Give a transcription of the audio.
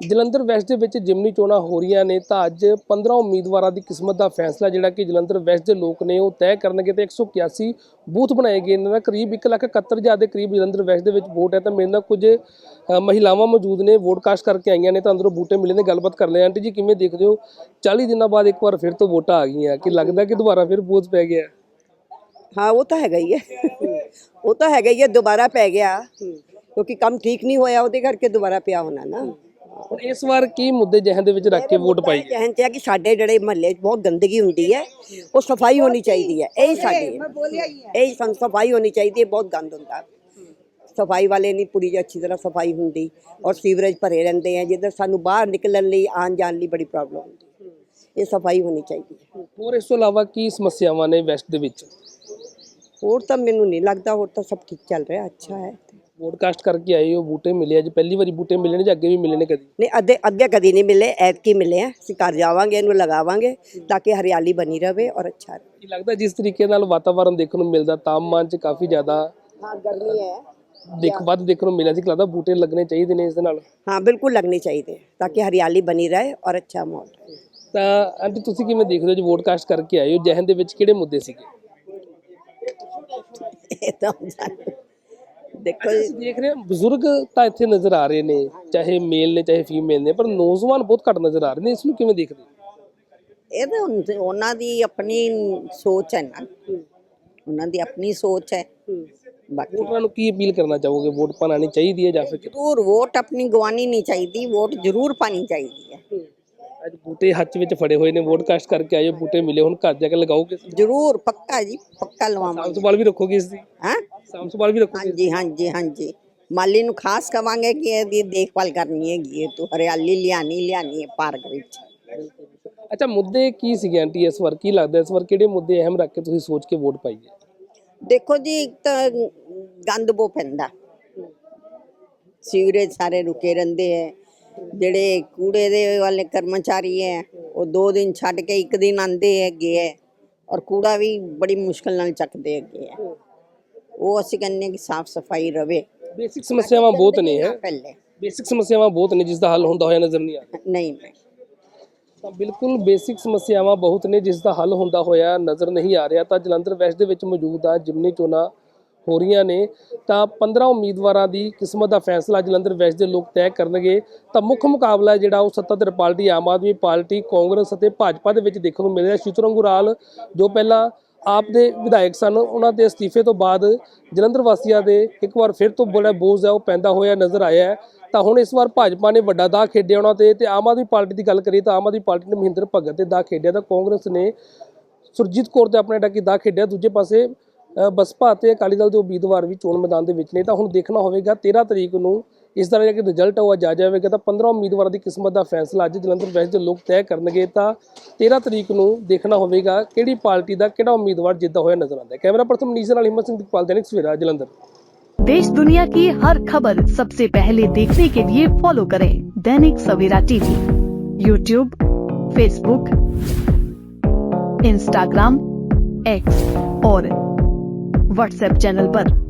Jalandhar West ਦੇ ਵਿੱਚ ਜਿਮਨੀ ਚੋਣਾਂ ਹੋ ਰਹੀਆਂ ਨੇ ਤਾਂ ਅੱਜ 15 ਉਮੀਦਵਾਰਾਂ ਦੀ ਕਿਸਮਤ ਦਾ ਫੈਸਲਾ ਜਿਹੜਾ ਕਿ ਜਲੰਧਰ ਵੈਸਟ ਦੇ ਲੋਕ ਨੇ ਉਹ ਤੈਅ ਕਰਨਗੇ ਤੇ 181 ਬੂਥ ਬਣਾਏ ਗਏ ਨੇ। ਕਰੀਬ 1,71,000 ਦੇ ਕਰੀਬ ਜਲੰਧਰ ਵੈਸਟ ਦੇ ਵਿੱਚ ਵੋਟ ਹੈ। ਤਾਂ ਮੇਰੇ ਨਾਲ ਕੁਝ ਮਹਿਲਾਵਾਂ ਮੌਜੂਦ ਨੇ ਵੋਟ ਕਾਸਟ ਕਰਕੇ ਆਈਆਂ ਨੇ ਤਾਂ ਅੰਦਰੋਂ ਬੂਟੇ ਮਿਲੇ ਨੇ ਗੱਲਬਾਤ ਕਰ ਲਿਆ ਆਂਟੀ ਜੀ ਕਿਵੇਂ ਦੇਖਦੇ ਹੋ? 40 ਦਿਨਾਂ ਬਾਅਦ ਇੱਕ ਵਾਰ ਫਿਰ ਤੋਂ ਵੋਟਾਂ ਆ ਗਈਆਂ ਕਿ ਲੱਗਦਾ ਕਿ ਦੁਬਾਰਾ ਫਿਰ ਬੂਥ ਪੈ ਗਿਆ? ਹਾਂ ਉਹ ਤਾਂ ਹੈਗਾ ਹੀ ਹੈ। ਉਹ ਤਾਂ ਹੈਗਾ ਹੀ ਹੈ ਦੁਬਾਰਾ ਪੈ ਗਿਆ। ਕਿਉਂਕਿ ਕੰਮ ਠੀਕ ਨਹੀਂ ਹੋਇਆ ਉਹਦੇ ਕਰਕੇ ਦੁਬਾਰਾ ਪਿਆ ਹੋਣਾ ਨਾ। ਹੁਣ ਇਸ ਵਾਰ ਕੀ ਮੁੱਦੇ ਜਿਹਨ ਦੇ ਵਿੱਚ ਰੱਖ ਕੇ ਵੋਟ ਪਾਈ ਗਈ? ਕਹਿਣ ਤੇ ਕਿ ਸਾਡੇ ਜਿਹੜੇ ਮਹੱਲੇ 'ਚ ਬਹੁਤ ਗੰਦਗੀ ਹੁੰਦੀ ਹੈ ਉਹ ਸਫ਼ਾਈ ਹੋਣੀ ਚਾਹੀਦੀ ਹੈ। ਇਹ ਸਾਡੀ ਇਹ ਸਾਨੂੰ ਸਫ਼ਾਈ ਹੋਣੀ ਚਾਹੀਦੀ ਹੈ ਬਹੁਤ ਗੰਦ ਹੁੰਦਾ। ਸਫ਼ਾਈ ਵਾਲੇ ਨਹੀਂ ਪੂਰੀ ਜਿਹੀ ਅੱਛੀ ਤਰ੍ਹਾਂ ਸਫ਼ਾਈ ਹੁੰਦੀ ਔਰ ਸੀਵਰੇਜ ਭਰੇ ਰਹਿੰਦੇ ਆ ਜਿੱਧਰ ਸਾਨੂੰ ਬਾਹਰ ਨਿਕਲਣ ਲਈ ਆਉਣ ਜਾਣ ਲਈ ਬੜੀ ਪ੍ਰੋਬਲਮ ਹੁੰਦੀ ਇਹ ਸਫ਼ਾਈ ਹੋਣੀ ਚਾਹੀਦੀ ਹੈ। ਹੋਰ ਇਸ ਤੋਂ ਇਲਾਵਾ ਕੀ ਸਮੱਸਿਆਵਾਂ ਨੇ ਵੈਸਟ ਦੇ ਵਿੱਚ? ਹੋਰ ਤਾਂ ਮੈਨੂੰ ਨਹੀਂ ਲੱਗਦਾ ਹੋਰ ਤਾਂ ਸਭ ਠੀਕ ਚੱਲ ਰਿਹਾ ਅੱਛਾ ਹੈ। ਪੋਡਕਾਸਟ ਕਰਕੇ ਆਏ ਹੋ ਬੂਟੇ ਮਿਲੇ ਅੱਜ ਪਹਿਲੀ ਵਾਰੀ ਬੂਟੇ ਮਿਲੇ ਜਾਂ ਅੱਗੇ ਵੀ ਮਿਲੇ ਕਦੀ? ਨਹੀਂ ਅੱਧੇ ਅੱਗੇ ਕਦੀ ਨਹੀਂ ਮਿਲੇ ਐਤਕੀ ਮਿਲੇ ਆ। ਅਸੀਂ ਘਰ ਜਾਵਾਂਗੇ ਇਹਨੂੰ ਲਗਾਵਾਂਗੇ ਤਾਂ ਕਿ ਹਰਿਆਲੀ ਬਣੀ ਰਹੇ ਔਰ ਅੱਛਾ ਰਹੇ। ਕੀ ਲੱਗਦਾ ਜਿਸ ਤਰੀਕੇ ਨਾਲ ਵਾਤਾਵਰਣ ਦੇਖਣ ਨੂੰ ਮਿਲਦਾ ਤਾਪਮਾਨ 'ਚ ਕਾਫੀ ਜ਼ਿਆਦਾ ਹਾਂ ਗਰਮੀ ਹੈ। ਦੇਖ ਵੱਧ ਦੇਖਣ ਨੂੰ ਮਿਲਿਆ ਸੀ ਕਿ ਲੱਗਦਾ ਬੂਟੇ ਲੱਗਣੇ ਚਾਹੀਦੇ ਨੇ ਇਸ ਦੇ ਨਾਲ? ਹਾਂ ਬਿਲਕੁਲ ਲੱਗਣੇ ਚਾਹੀਦੇ ਤਾਂ ਕਿ ਹਰਿਆਲੀ ਬਣੀ ਰਹੇ ਔਰ ਅੱਛਾ ਮਾਹੌਲ ਤਾਂ ਆਂਟੀ ਤੁਸੀਂ ਕਿਵੇਂ ਦੇਖਦੇ ਹੋ ਜੀ ਵੋਡਕਾਸਟ ਕਰਕੇ ਆਏ ਹੋ? ਜਹਨ ਦੇ ਵਿੱਚ ਕਿਹੜੇ ਮੁੱਦੇ ਸੀਗੇ? ਇਹ ਤਾਂ ਦੇਖੋ ਜੀ। ਦੇਖ ਰਹੇ ਹਾਂ, ਬਜ਼ੁਰਗ ਤਾਂ ਇੱਥੇ ਨਜ਼ਰ ਆ ਰਹੇ ਨੇ ਚਾਹੇ ਮੇਲ ਨੇ ਚਾਹੇ ਫੀਮੇਲ ਨੇ ਪਰ ਨੌਜਵਾਨ ਬਹੁਤ ਘੱਟ ਨਜ਼ਰ ਆ ਰਹੇ ਨੇ ਇਸ ਨੂੰ ਕਿਵੇਂ ਦੇਖਦੇ ਇਹ ਤਾਂ ਉਹਨਾਂ ਦੀ ਆਪਣੀ ਸੋਚ ਹੈ ਨਾ। ਉਹਨਾਂ ਦੀ ਆਪਣੀ ਸੋਚ ਹੈ। ਬਾਕੀ ਵੋਟਰਾਂ ਨੂੰ ਕੀ ਅਪੀਲ ਕਰਨਾ ਚਾਹੋਗੇ? ਵੋਟ ਪਾਉਣ ਚਾਹੀਦੀ ਹੈ ਜਾਂ ਫਿਰ ਕਿਉਂ? ਵੋਟ ਆਪਣੀ ਗਵਾਨੀ ਨਹੀਂ ਚਾਹੀਦੀ ਵੋਟ ਜ਼ਰੂਰ ਪਾਣੀ ਚਾਹੀਦੀ ਹੈ। ਅੱਜ ਬੂਟੇ ਹੱਥ ਵਿੱਚ ਫੜੇ ਹੋਏ ਨੇ ਵੋਟ ਕਾਸਟ ਕਰਕੇ ਆਏ ਹੋ, ਬੂਟੇ ਮਿਲੇ ਹੁਣ ਘਰ ਜਾ ਕੇ ਲਗਾਓਗੇ? ਜ਼ਰੂਰ ਪੱਕਾ ਜੀ ਪੱਕਾ ਲਵਾਵਾਂਗੇ। ਸਵਾਲ ਵੀ ਰੱਖੋਗੇ ਇਸ ਦੀ? ਹਾਂ? ਸਾਂਭ ਸੰਭਾਲ ਵੀ ਰੱਖੋਗੇ। ਹਾਂਜੀ ਹਾਂਜੀ ਹਾਂਜੀ। ਮਾਲੀ ਨੂੰ ਖਾਸ ਕਵਾਂਗੇ ਕਿ ਇਹਦੀ ਦੇਖਭਾਲ ਕਰਨੀ ਹੈਗੀ ਹੈ। ਤੂੰ ਹਰਿਆਲੀ ਲਿਆਣੀ ਲਿਆਣੀ ਹੈ ਪਾਰਕ ਵਿੱਚ। ਅੱਛਾ ਮੁੱਦੇ ਕੀ ਸੀਗੇ ਆਂਟੀ ਇਸ ਵਾਰ? ਕੀ ਲੱਗਦਾ ਇਸ ਵਾਰ ਕਿਹੜੇ ਮੁੱਦੇ ਅਹਿਮ ਰੱਖ ਕੇ ਤੁਸੀਂ ਸੋਚ ਕੇ ਵੋਟ ਪਾਈ ਹੈ? ਦੇਖੋ ਜੀ ਇੱਕ ਤਾਂ ਗੰਦ ਬੋ ਪੈਂਦਾ। ਸੀਵਰੇਜ ਸਾਰੇ ਰੁਕੇ ਰਹਿੰਦੇ ਹੈ। ਜਿਹੜੇ ਕੂੜੇ ਦੇ ਵਾਲੇ ਕਰਮਚਾਰੀ ਹੈ ਉਹ ਦੋ ਦਿਨ ਛੱਡ ਕੇ ਇੱਕ ਦਿਨ ਆਂਦੇ ਹੈਗੇ ਹੈ। ਔਰ ਕੂੜਾ ਵੀ ਬੜੀ ਮੁਸ਼ਕਲ ਨਾਲ ਚੱਕਦੇ ਹੈਗੇ ਹੈ। ਉਹ ਅਸੀਂ ਕਹਿੰਦੇ ਹਾਂ ਕਿ ਸਾਫ਼ ਸਫ਼ਾਈ ਰਵੇ। ਬੇਸਿਕ ਸਮੱਸਿਆਵਾਂ ਬਹੁਤ ਨੇ ਹੈ ਪਹਿਲੇ ਬੇਸਿਕ ਸਮੱਸਿਆਵਾਂ ਬਹੁਤ ਨੇ ਜਿਸ ਦਾ ਹੱਲ ਹੁੰਦਾ ਹੋਇਆ ਨਜ਼ਰ ਨਹੀਂ ਆ ਰਿਹਾ। ਨਹੀਂ ਨਹੀਂ। ਤਾਂ ਬਿਲਕੁਲ ਬੇਸਿਕ ਸਮੱਸਿਆਵਾਂ ਬਹੁਤ ਨੇ ਜਿਸ ਦਾ ਹੱਲ ਹੁੰਦਾ ਹੋਇਆ ਨਜ਼ਰ ਨਹੀਂ ਆ ਰਿਹਾ। ਤਾਂ ਜਲੰਧਰ ਵੈਸਟ ਦੇ ਵਿੱਚ ਮੌਜੂਦ ਆ ਜਿਮਨੀ ਚੋਣਾਂ ਹੋ ਰਹੀਆਂ ਨੇ ਤਾਂ 15 ਉਮੀਦਵਾਰਾਂ ਦੀ ਕਿਸਮਤ ਦਾ ਫੈਸਲਾ ਜਲੰਧਰ ਵੈਸਟ ਦੇ ਲੋਕ ਤੈਅ ਕਰਨਗੇ। ਤਾਂ ਮੁੱਖ ਮੁਕਾਬਲਾ ਜਿਹੜਾ ਉਹ ਸੱਤਾਧਰ ਪਾਰਟੀ ਆਮ ਆਦਮੀ ਪਾਰਟੀ ਕਾਂਗਰਸ ਅਤੇ ਭਾਜਪਾ ਦੇ ਵਿੱਚ ਦੇਖਣ ਨੂੰ ਮਿਲ ਰਿਹਾ। ਸ਼ਿਤਰੰਗ ਉਰਾਲ ਜੋ ਪਹਿਲਾਂ ਆਪ ਦੇ ਵਿਧਾਇਕ ਸਨ, ਉਹਨਾਂ ਦੇ ਅਸਤੀਫੇ ਤੋਂ ਬਾਅਦ ਜਲੰਧਰ ਵਾਸੀਆਂ ਦੇ ਇੱਕ ਵਾਰ ਫਿਰ ਤੋਂ ਬੜਾ ਬੋਝ ਹੈ, ਉਹ ਪੈਂਦਾ ਹੋਇਆ ਨਜ਼ਰ ਆਇਆ ਤਾਂ ਹੁਣ ਇਸ ਵਾਰ ਭਾਜਪਾ ਨੇ ਵੱਡਾ ਦਾਅ ਖੇਡਿਆ ਉਹਨਾਂ ਤੇ ਤੇ ਆਮ ਆਦਮੀ ਪਾਰਟੀ ਦੀ ਗੱਲ ਕਰੀਏ ਤਾਂ ਆਮ ਆਦਮੀ ਪਾਰਟੀ ਨੇ ਮਹਿੰਦਰ ਭਗਤ ਤੇ ਦਾਅ ਖੇਡਿਆ ਤਾਂ ਕਾਂਗਰਸ ਨੇ ਸੁਰਜੀਤ ਕੌਰ ਤੇ ਆਪਣੇ ਡਾਕੀ ਦਾਅ ਖੇਡਿਆ, ਦੂਜੇ ਪਾਸੇ ਬਸਪਾ ਅਤੇ ਅਕਾਲੀ ਦਲ ਦੇ ਉਮੀਦਵਾਰ ਵੀ ਚੋਣ ਮੈਦਾਨ ਦੇ ਵਿੱਚ ਨੇ। ਤਾਂ ਹੁਣ ਦੇਖਣਾ ਹੋਵੇਗਾ 13 ਤਰੀਕ ਨੂੰ ਇਸ ਦਾ ਜਿਹੜਾ ਕਿ ਰਿਜ਼ਲਟ ਉਹ ਅੱਜ ਆ ਜਾਵੇਗਾ ਤਾਂ 15 ਉਮੀਦਵਾਰਾਂ ਦੀ ਕਿਸਮਤ ਦਾ ਫੈਸਲਾ ਅੱਜ ਜਲੰਧਰ ਵੈਸਟ ਦੇ ਲੋਕ ਤੈਅ ਕਰਨਗੇ ਤਾਂ 13 ਤਰੀਕ ਨੂੰ ਦੇਖਣਾ ਹੋਵੇਗਾ ਕਿਹੜੀ ਪਾਰਟੀ ਦਾ ਕਿਹੜਾ ਉਮੀਦਵਾਰ ਜਿੱਤਦਾ ਹੋਇਆ ਨਜ਼ਰ ਆਉਂਦਾ ਹੈ ਕੈਮਰਾ ਪਰਸਨ ਮਨੀਸ਼ ਨਾਲ ਹਿੰਮਤ ਸਿੰਘ ਦੀਪਾਲ ਦੈਨਿਕ ਸਵੇਰਾ ਜਲੰਧਰ देश दुनिया की हर खबर सबसे पहले देखने के लिए फॉलो करें Dainik Savera TV YouTube Facebook Instagram X और व्हाट्सएप चैनल पर।